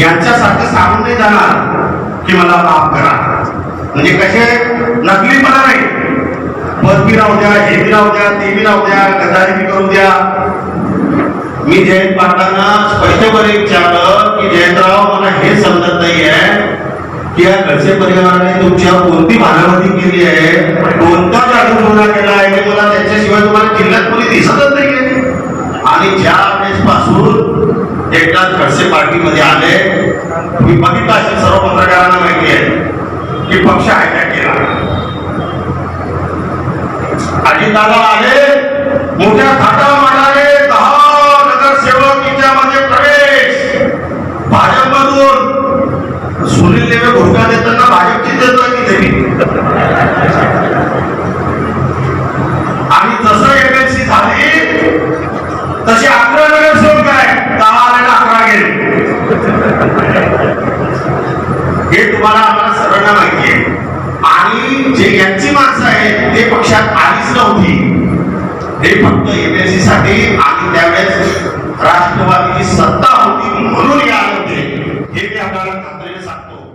यांच्यासारखं सांगून नाही जाणार की मला माफ करा. म्हणजे कसे? नकलीपणा नाही. पदवी बी राहू द्या हे बी राहू द्या ते बी राहू द्या गदारी बी करू द्या. मी जयंत पाटलांना स्पष्टपणे विचारलं की जयंतराव मला हे समजत नाहीये की या घरचे परिवाराने तुमच्या कोणती भानामती केली आहे? कोणता जागृत गुन्हा केला आहे? मला त्याच्याशिवाय तुम्हाला जिल्ह्यात कोणी दिसतच नाहीये. आणि ज्या एकनाथ खडसे पार्टीमध्ये आले मी बघितलं असेल सर्व पत्रकारांना माहिती आहे की पक्ष हायटॅक केला. अजितदादा आले मोठ्या थाटा मांडाले दहा नगरसेवकीच्या मध्ये प्रवेश. भाजपमधून सुनील देवे घोषणा देतात. तुम्हाला आपल्या सर्वांना माहिती आहे आणि जे यांची माणसं आहेत ते पक्षात आलीच नव्हती. ते फक्त एमएससी साठी आणि त्यावेळेस राष्ट्रवादीची सत्ता होती म्हणून या होते हे मी आपल्याला खात्रीने सांगतो.